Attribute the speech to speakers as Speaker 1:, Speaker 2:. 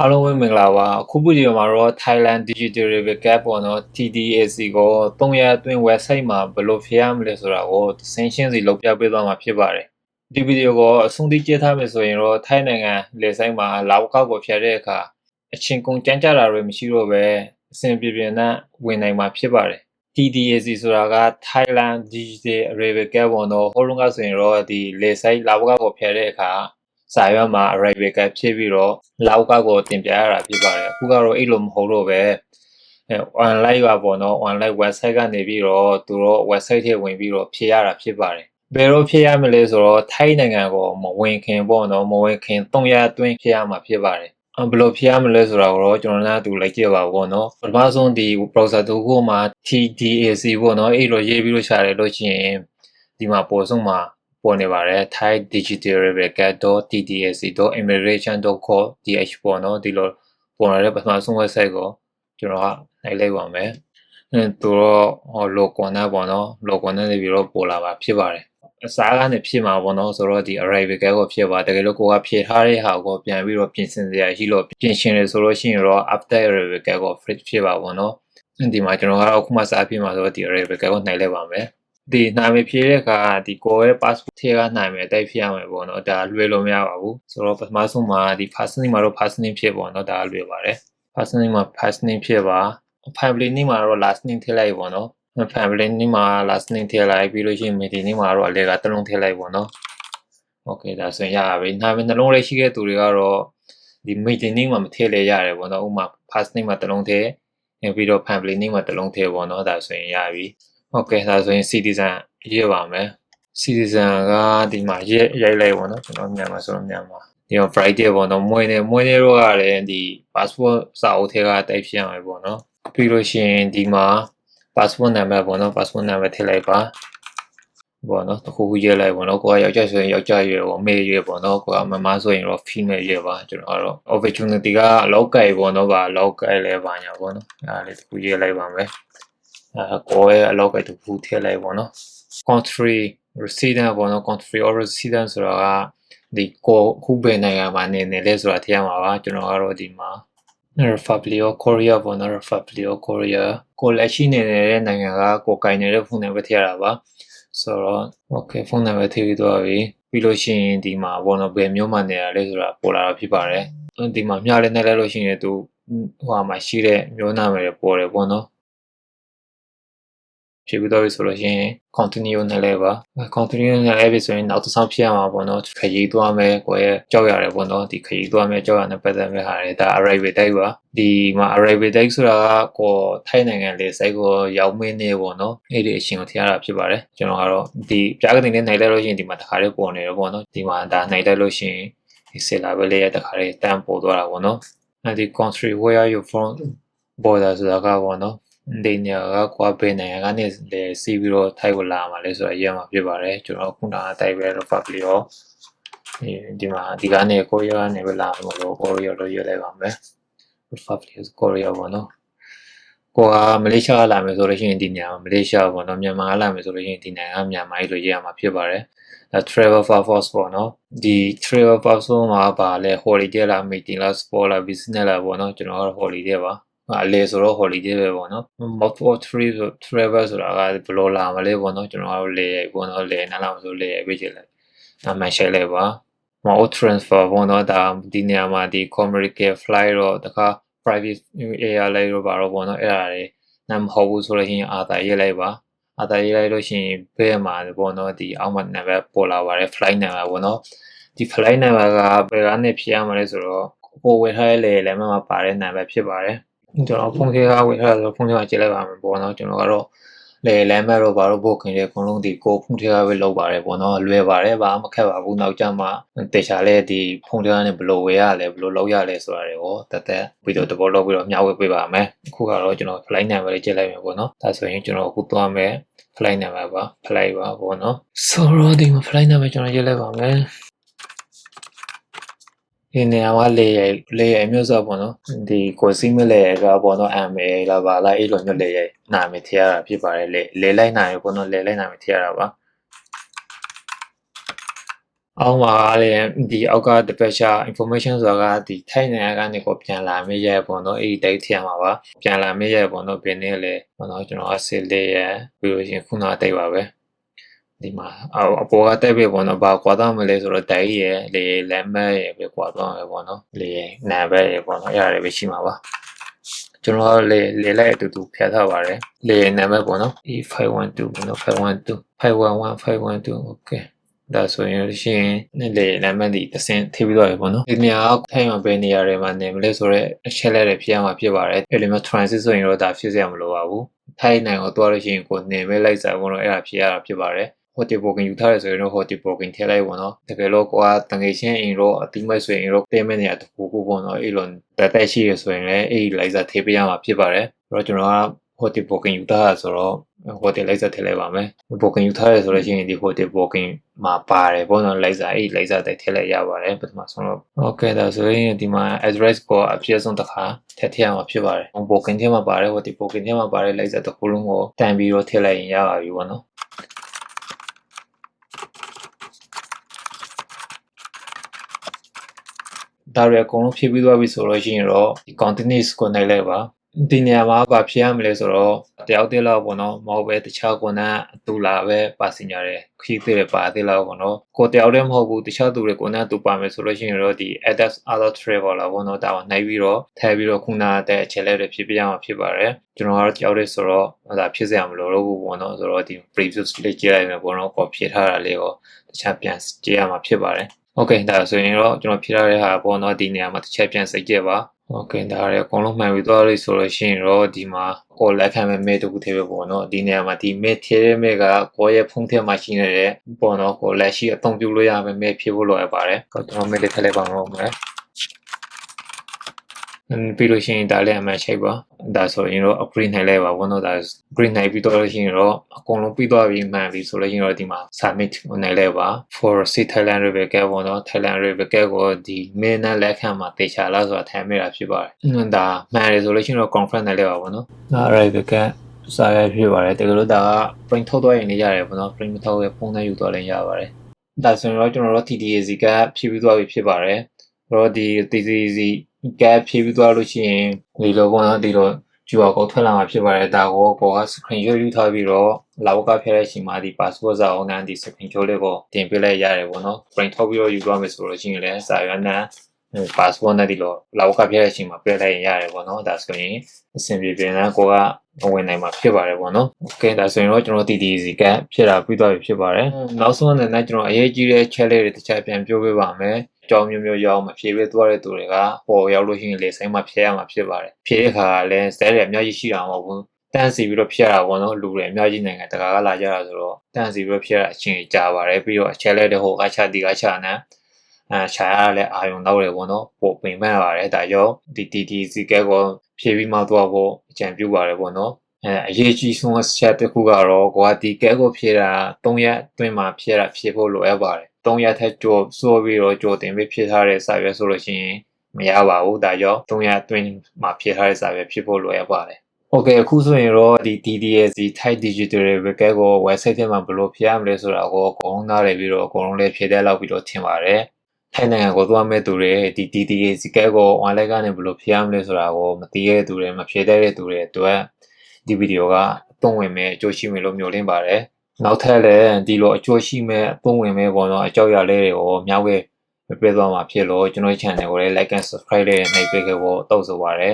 Speaker 1: အားလုံးပဲမင်္ဂလာပါအခုဗီဒီယိုမှာတော့ Thailand Digital River Gap ပေါ့နော် TDAC ကို3ရက်အတွင်း website မှာဘယ်လိုဖြေရမလဲဆိုတာကိုသင်ရှင်းစီလုပ်ပြပေးသွားမှာဖြစ်ပါတယ်ဒီဗီဒီယိုကိုအဆုံးထိကြည့်ထားမယ်ဆိုရင်တော့ထိုင်းနိုင်ငံလေဆိုင်မှာလာဝကောက်ကိုဖြတ်တဲ့အခါအချင်းကုန်ကြမ်းကြတာတွေမရှိတော့ပဲအဆင်ပြေပြေနဲ့ဝင်နိုင်မှာဖြစ်ပါတယ် TDAC ဆိုတာက Thailand Digital River Gap ပေါ့နော်ဟိုတုန်းကဆိုရင်တော့ဒီလေဆိုင်လာဝကောက်ကိုဖြတ်တဲ့အခါ စာရွက်မှာ arrival guide ဖြစ်ပြီးတော့လောက်ကောက်ကိုတင်ပြရတာဖြစ်ပါတယ်အခုကတော့အဲ့လိုမဟုတ်တော့ပဲအဲ online ပါပေါ့နော် online website ကနေပြီးတော့သူတို့ website ထဲဝင်ပြီးတော့ဖြည့်ရတာဖြစ်ပါတယ်ဘယ်လိုဖြည့်ရမလဲဆိုတော့ထိုင်းနိုင်ငံကိုမဝင်ခင်ပေါ့နော်မဝင်ခင်3ရက်အတွင်းဖြည့်ရမှာဖြစ်ပါတယ်အဘယ်လိုဖြည့်ရမလဲဆိုတာကိုတော့ကျွန်တော်လည်းသူလိုက်ကြည့်ပါဘောနော်ပထမဆုံးဒီ browser တူကိုမှာ TDAC ပေါ့နော်အဲ့လိုရေးပြီးလို့ရှာတယ်လို့ရှိရင်ဒီမှာပေါ်ဆုံးမှာ ပေါ်နေပါတယ် Thai Digital Record.tdac.immigration.co.th ပေါ့နော်ဒီလိုပေါ်လာတဲ့ပထမဆုံး website ကိုကျွန်တော်ကလိုက်လိုက်ပါမယ်အဲသူတော့ဟော logo နဲ့ပေါ့နော် logo နဲ့နေပြီးတော့ပေါ်လာပါဖြစ်ပါတယ်အစားကနေဖြစ်မှာပေါ့နော်ဆိုတော့ဒီ arrival guide ကိုဖြစ်ပါတကယ်လို့ကိုကဖြည့်ထားတဲ့ဟာကိုပြန်ပြီးတော့ပြင်ဆင်စရာရှိလို့ပြင်ဆင်ရဆိုလို့ရှိရင်တော့ after arrival guide ကို free ဖြစ်ပါပေါ့နော်ဒီမှာကျွန်တော်ကတော့အခုမှစားပြမှာဆိုတော့ဒီ arrival guide ကိုနှိုက်လိုက်ပါမယ် ဒီနာမည်ဖြည့်တဲ့အခါဒီကိုယ့်ရဲ့ passport ထဲကနာမည်တိုက်ဖြည့်ရမယ်ပေါ့နော်ဒါလွယ်လို့မရပါဘူးဆိုတော့ပထမဆုံးမှာဒီ first name မှာတော့ first name ဖြစ်ပေါ့နော်ဒါလွယ်ပါတယ် first name မှာ first name ဖြစ်ပါ family name မှာတော့ last name ထည့်လိုက်ပေါ့နော် family name မှာ last name ထည့်လိုက်ပြီးလို့ရှိရင် middle name မှာတော့အလဲကတစ်လုံးထည့်လိုက်ပေါ့နော် okay ဒါဆိုရင်ရပြီနာမည်နှလုံးလေးရှိတဲ့သူတွေကတော့ဒီ middle name မှာမထည့်လဲရတယ်ပေါ့နော်ဥပမာ first name မှာတစ်လုံးထည့်ပြီးတော့ family name မှာတစ်လုံးထည့်ပေါ့နော်ဒါဆိုရင်ရပြီ ဟုတ်ကဲ့ဒါဆိုရင် citizen ရေးပါမယ် citizen ကဒီမှာရေးရိုက်လိုက်ပေါ့နော်ကျွန်တော်မြန်မာဆိုတော့မြန်မာဒီတော့ Friday ပေါ့နော်မွေးနေမွေးနေတော့ကလည်းဒီ passport စာအုပ်ထဲကတိုက်ဖြစ်ရမယ်ပေါ့နော်ပြီးလို့ရှိရင်ဒီမှာ passport number ပေါ့နော် passport number ထည့်လိုက်ပါပေါ့နော်တခုခုရေးလိုက်ပေါ့နော်ကိုကယောက်ျားဆိုရင်ယောက်ျားရွယ်ပေါ့မေးရွယ်ပေါ့နော်ကိုကမမဆိုရင်တော့ female ရွယ်ပါကျွန်တော်ကတော့ opportunity ကလောက်ကိုက်ပေါ့နော်ဗာလောက်ကိုက်လဲပါညာပေါ့နော်အဲဒါလေးတခုရေးလိုက်ပါမယ် အဲကိုရဲ့အလောက်ကတခုထည့်လိုက်ပေါ့နော် country resident ပေါ့နော် country or resident ဆိုတာကဒီကိုခုဘယ်နိုင်ငံမှာနေနေလဲဆိုတာထည့်ရမှာပါကျွန်တော်ကတော့ဒီမှာ Republic of Korea ပေါ့နော် Republic of Korea ကိုလက်ရှိနေနေတဲ့နိုင်ငံကကိုကင်နေတဲ့ဖုန်းနံပါတ်ထည့်ရတာပါဆိုတော့ okay ဖုန်းနံပါတ်ထည့်ပြီးတော့ပြီပြီးလို့ရှိရင်ဒီမှာဘောနော်ဘယ်မျိုးမှနေရလဲဆိုတာပေါ်လာတော့ဖြစ်ပါတယ်ဒီမှာမျှလဲနေလဲလို့ရှိရင်သူဟိုမှာရှိတဲ့မျိုးနာမည်တွေပေါ်တယ်ပေါ့နော် ဖြစ်ပြီးတော့ဆိုလို့ရှိရင် continue နဲ့လဲပါ continue နဲ့လဲပြီဆိုရင်နောက်တစ်ဆောင်ဖြစ်ရမှာပေါ့နော်ခရီးသွားမယ်ကိုယ့်ရဲ့ကြောက်ရတယ်ပေါ့နော်ဒီခရီးသွားမယ်ကြောက်ရတဲ့ပတ်သက်မဲ့ဟာတွေဒါ arrival date ပါဒီမှာ arrival date ဆိုတာကကိုထိုင်းနိုင်ငံလေစိတ်ကိုရောက်မင်းနေပေါ့နော်အဲ့ဒီအရှင်ကိုထည့်ရတာဖြစ်ပါတယ်ကျွန်တော်ကတော့ဒီပြားကတင်နဲ့နိုင်လိုက်လို့ရှိရင်ဒီမှာတခါလေးပေါ်နေတယ်ပေါ့နော်ဒီမှာဒါနိုင်လိုက်လို့ရှိရင်ဒီ seller ပဲလေးရတခါလေးတန်းပေါ်သွားတာပေါ့နော်အဲ့ဒီ country where you from border ဆိုတာကပေါ့နော် ဒီနေရာကကွာပေးနေရကနေလေစီးပြီးတော့ထိုက်ကိုလာမှာလဲဆိုတော့ရမှာဖြစ်ပါတယ်ကျွန်တော်ခုနကတိုက်ပဲတော့ဖတ်ပြီးတော့ဒီမှာဒီကနေကိုရီးယားကနေပဲလာမှာလို့ကိုရီးယားတော့ရွေးလိုက်ပါမယ်ဖတ်ပြီးကိုရီးယားပေါ့နော်ကိုကမလေးရှားလာမယ်ဆိုလို့ရှိရင်ဒီနေရာမလေးရှားပေါ့နော်မြန်မာလာမယ်ဆိုလို့ရှိရင်ဒီနေရာကမြန်မာကြီးလို့ရေးရမှာဖြစ်ပါတယ်ဒါ travel purpose ပေါ့နော်ဒီ travel purpose မှာပါလဲ holiday လား meeting လား sport လား business လားပေါ့နော်ကျွန်တော်ကတော့ holiday ပါ အလေဆိုတော့ holiday ပဲပေါ့နော် multiple trip travel ဆိုတာကဘယ်လိုလာမလဲပေါ့နော်ကျွန်တော်တို့လေပေါ့နော်လေနားလာမဆိုလေပြချင်လိုက်နာမည်ရှယ်လိုက်ပါမဟုတ် transfer ပေါ့နော်ဒါဒီနေရာမှာဒီ commercial flight တော့တခါ private air လိုက်တော့ပါတော့ပေါ့နော်အဲ့ဒါတွေနာမဟုတ်ဘူးဆိုလို့ရှိရင်အာသာရေးလိုက်ပါအာသာရေးလိုက်လို့ရှိရင်ဘယ်မှာပေါ့နော်ဒီအောက်မှာနံပါတ်ပေါ်လာပါတယ် flight number ပေါ့နော်ဒီ flight number ကဘယ်ကနေဖြည့်ရမလဲဆိုတော့ကိုဝယ်ထားတဲ့လေလည်းမှာပါတဲ့နံပါတ်ဖြစ်ပါတယ် ကျွန်တော်ဖုန်းထဲကဝယ်ထားဆိုဖုန်းထဲမှာကြည့်လိုက်ပါမယ်ပေါ့နော်ကျွန်တော်ကတော့လေလမ်းမဲ့တော့ဘာလို့ဘုတ်ခင်တဲ့အကုန်လုံးဒီကိုဖုန်းထဲကပဲလောက်ပါတယ်ပေါ့နော်လွယ်ပါတယ်ဘာမှမခက်ပါဘူးနောက်ကျမှတေချာလဲဒီဖုန်းထဲကနေဘယ်လိုဝယ်ရလဲဘယ်လိုလောက်ရလဲဆိုတာတွေကိုတက်တက်ပြီးတော့တဘောလောက်ပြီးတော့မျှဝေပေးပါမယ်အခုကတော့ကျွန်တော် flight number လေးကြည့်လိုက်မယ်ပေါ့နော်ဒါဆိုရင်ကျွန်တော်အခုသွားမယ် flight number ပါ flight ပါပေါ့နော်ဆိုတော့ဒီမှာ flight number ကျွန်တော်ရေးလိုက်ပါမယ် ဒီနေရာမှာလေရလေရမျိုးစောပေါ့နော်ဒီကိုစီးမလေကပေါ့နော် MA လာပါလာအဲ့လိုမျိုးလေရနာမည်ထည့်ရတာဖြစ်ပါတယ်လေလေလိုက်နိုင်ပေါ့နော်လေလိုက်နိုင်မထည့်ရတာပါအောက်မှာလည်းဒီအောက်က departure information ဆိုတာကဒီထိုင်နိုင်ငံကနေကိုပြန်လာမေးရပေါ့နော်အဲ့ဒီ date ထည့်မှာပါပြန်လာမေးရပေါ့နော်ဘယ်နေ့လဲပေါ့နော်ကျွန်တော်အစစ်လေးရပြီးလို့ရှိရင်ခုနတိတ်ပါပဲ ဒီမှာအပေါ်ကတက်ပြီပေါ့နော်ဘာကွာတော့မလဲဆိုတော့တိုက်ရလေလမ်းမရပဲကွာတော့မယ်ပေါ့နော်လေနာဘက်ရပေါ့နော်အဲ့ဒါတွေပဲရှိမှာပါကျွန်တော်လေလေလိုက်အတူတူဖြတ်ထားပါတယ်လေနာမည်ပေါ့နော် E512 ပေါ့နော်512 511 512 okay ဒါဆိုရင်ရှိရင်နေ့လေလမ်းမဒီတစင်ထိပြီးတော့ရပေါ့နော်ဒီနေရာထိုင်မှာပဲနေရာတွေမှာနေမလဲဆိုတော့အချက်လက်တွေဖြစ်ရမှာဖြစ်ပါတယ်အဲ့လိုမျိုး transit ဆိုရင်တော့ဒါဖြစ်စရာမလိုပါဘူးထိုင်နိုင်ကိုသွားလို့ရှိရင်ကိုနေမဲလိုက်စားပေါ့နော်အဲ့ဒါဖြစ်ရတာဖြစ်ပါတယ် ဟိုတီပိုကင်ယူထားရဆိုရင်တော့ဟိုတီပိုကင်ထည့်လိုက်ပေါ့နော်တကယ်လို့ကိုကတငယ်ချင်းအိမ်တော့အတိမိုက်ဆိုရင်တော့ပေးမဲ့နေရာတခုခုပေါ့နော်အဲ့လိုတက်တက်ရှိရဆိုရင်လည်းအဲ့ဒီလိုက်စားထည့်ပေးရမှာဖြစ်ပါတယ်အဲ့တော့ကျွန်တော်ကဟိုတီပိုကင်ယူထားရဆိုတော့ဟိုတယ်လိုက်စားထည့်လိုက်ပါမယ်ပိုကင်ယူထားရဆိုလို့ရှိရင်ဒီဟိုတယ်ပိုကင်မှာပါတယ်ပေါ့နော်လိုက်စားအဲ့ဒီလိုက်စားတိုက်ထည့်လိုက်ရပါတယ်ပထမဆုံးတော့ Okay ဒါဆိုရင်ဒီမှာ address ကိုအပြည့်စုံတစ်ခါထည့်ထည့်ရမှာဖြစ်ပါတယ်ပိုကင်ထဲမှာပါတယ်ဟိုဒီပိုကင်ထဲမှာပါတယ်လိုက်စားတစ်ခုလုံးကိုတန်ပြီးတော့ထည့်လိုက်ရင်ရပါပြီပေါ့နော် ဒါတွေအကုန်လုံးဖြည့်ပြီးသွားပြီဆိုတော့ရှိရင်တော့ဒီ continuous ကိုနိုင်လိုက်ပါဒီနေရာမှာဗာဖြည့်ရမလဲဆိုတော့တယောက်တည်းလောက်ပေါ့နော်မဟုတ်ပဲတခြားကွန်ကအတူလာပဲပါစင်ကြတယ်ခီးသေးတယ်ပါသေးလောက်ပေါ့နော်ကိုတယောက်တည်းမဟုတ်ဘူးတခြားသူတွေကွန်ကအတူပါမယ်ဆိုလို့ရှိရင်တော့ဒီ address other traveler ပေါ့နော်ဒါကနိုင်ပြီးတော့ထည့်ပြီးတော့ခုနတဲ့အချက်လက်တွေဖြည့်ပြရမှာဖြစ်ပါတယ်ကျွန်တော်ကတော့တယောက်တည်းဆိုတော့ဒါဖြစ်စရာမလိုတော့ဘူးပေါ့နော်ဆိုတော့ဒီ previous လေးကြည့်လိုက်မယ်ပေါ့နော်ကိုဖြည့်ထားတာလေးကိုတခြားပြန်ကြည့်ရမှာဖြစ်ပါတယ် Okay ဒါဆိုရင်တော့ကျွန်တော်ဖြည့်ထားတဲ့ဟာပေါ့နော်ဒီနေရာမှာတစ်ချက်ပြန်စိတ်ကြပါ Okay ဒါရဲအကုန်လုံးမှန်ပြီးသွားလို့ဆိုလို့ရှိရင်တော့ဒီမှာ all လက်ခံမဲ့မဲ့တခုသေးပဲပေါ့နော်ဒီနေရာမှာဒီမဲ့သေးတဲ့မဲ့ကကိုယ့်ရဲ့ဖုန်းထဲမှာရှိနေတဲ့ပေါ့နော်ကိုလက်ရှိအသုံးပြုလို့ရမယ့်မဲ့ဖြစ်ဖို့လိုအပ်ပါတယ်ကျွန်တော်မဲ့လေးထည့်လိုက်ပါဦးမယ် ပြီးလို့ရှိရင်ဒါလည်းအမှန်ချိတ်ပါဒါဆိုရင်တော့ upgrade နိုင်လိုက်ပါဘောနော်ဒါ upgrade နိုင်ပြီးတော့လို့ရှိရင်တော့အကုန်လုံးပြီးသွားပြီမှန်ပြီဆိုလို့ရှိရင်တော့ဒီမှာ submit နိုင်လိုက်ပါ for see thailand river ကဘောနော် thailand river ကကိုဒီ main နဲ့လက်ခံမှာတေချာလားဆိုတာထိုင်မိတာဖြစ်ပါတယ်ဒါမှန်တယ်ဆိုလို့ရှိရင်တော့ confirm နိုင်လိုက်ပါဘောနော်ဒါ river ကစာရဖြစ်ပါတယ်တကယ်လို့ဒါက print ထုတ်သွားရင်လည်းရတယ်ပေါ့နော် print မထုတ်ရဖုန်းနဲ့ယူသွားလည်းရပါတယ်ဒါဆိုရင်တော့ကျွန်တော်တို့ TDAC ကဖြည့်ပြီးသွားပြီဖြစ်ပါတယ်တော့ဒီ TDAC gap ဖြည့်ပြီးသွားလို့ရှိရင်ဒီလိုပေါ့နော်ဒီလို QR code ထွက်လာမှာဖြစ်ပါတယ်ဒါကိုကိုက screenshot ယူထားပြီးတော့လာဝကဖျက်တဲ့ချိန်မှာဒီ password စာအုပ်နဲ့ဒီ screenshot လေးကိုတင်ပေးလိုက်ရတယ်ပေါ့နော် print ထုတ်ပြီးတော့ယူသွားမယ်ဆိုလို့ရှိရင်လည်းစာရွက်နဲ့ password နဲ့ဒီလိုလာဝကဖျက်တဲ့ချိန်မှာပြလိုက်ရင်ရတယ်ပေါ့နော်ဒါဆိုရင်အဆင်ပြေပြေနဲ့ကိုကဝင်နိုင်မှာဖြစ်ပါတယ်ပေါ့နော်။ Okay ဒါဆိုရင်တော့ကျွန်တော် TTC ကဖြစ်တာပြီးသွားပြီဖြစ်ပါတယ်။နောက်ဆုံးအနေနဲ့ကျွန်တော်အရေးကြီးတဲ့ check လေးတွေတစ်ချက်ပြန်ပြောပြပါမယ်။ ကြောင်းမျိုးမျိုးရောက်မှဖြည့်ပေးသွားတဲ့သူတွေကပေါ်ရောက်လို့ရှိရင်လေဆိုင်မှာဖြည့်ရမှာဖြစ်ပါတယ်။ဖြည့်တဲ့ခါကလည်းစတဲ့တွေအများကြီးရှိတာမဟုတ်ဘူး။တန်းစီပြီးတော့ဖြည့်ရတာပေါ့နော်လူတွေအများကြီးနိုင်ငံတကာကလာကြတာဆိုတော့တန်းစီပြီးတော့ဖြည့်ရတာအချိန်ကြာပါတယ်ပြီးတော့အချက်လေးတွေဟိုကချတီကချနဲ့အဲရှာရလဲအာယုံတော့တယ်ပေါ့နော်ပိုပင်ပန်းပါတယ်ဒါကြောင့်ဒီ TTC ကကိုဖြည့်ပြီးမှသွားဖို့အကြံပြုပါတယ်ပေါ့နော် အဲအရေးကြီးဆုံးအချက်တစ်ခုကတော့ကွာဒီကဲကိုဖြည့်တာ၃ရက်အတွင်းမှာဖြည့်တာဖြည့်ဖို့လိုအပ်ပါတယ်၃ရက်ထက်ကျော်ဆိုပြီးတော့ကြော်တင်ပြီးဖြည့်ထားတဲ့စာရွက်ဆိုလို့ရှိရင်မရပါဘူးဒါကြောင့်၃ရက်အတွင်းမှာဖြည့်ထားတဲ့စာရွက်ဖြည့်ဖို့လိုအပ်ပါတယ် Okay အခုဆိုရင်တော့ဒီ TDS Thai Digital Record ကို website ထဲမှာဘယ်လိုဖြည့်ရမလဲဆိုတာကိုအကုန်နားလည်ပြီးတော့အကုန်လုံးလည်းဖြည့်တဲ့လောက်ပြီးတော့ထင်ပါတယ်ထိုင်နိုင်ငံကိုသွားမဲ့သူတွေဒီ TDS ကဲကို online ကနေဘယ်လိုဖြည့်ရမလဲဆိုတာကိုမသိရတဲ့သူတွေမဖြည့်တတ်တဲ့သူတွေအတွက် ဒီဗီဒီယိုကအသုံးဝင်မဲ့အကျိုးရှိမယ်လို့မျှော်လင့်ပါတယ်နောက်ထပ်လည်းဒီလိုအကျိုးရှိမဲ့အသုံးဝင်မဲ့ပေါ့နော်အကြောက်ရလေးတွေကိုမျှဝေပြပေးသွားမှာဖြစ်လို့ကျွန်တော် channel ကိုလည်း like and subscribe လေးနှိပ်ပေးခဲ့ဖို့တောက်ဆိုပါရစေ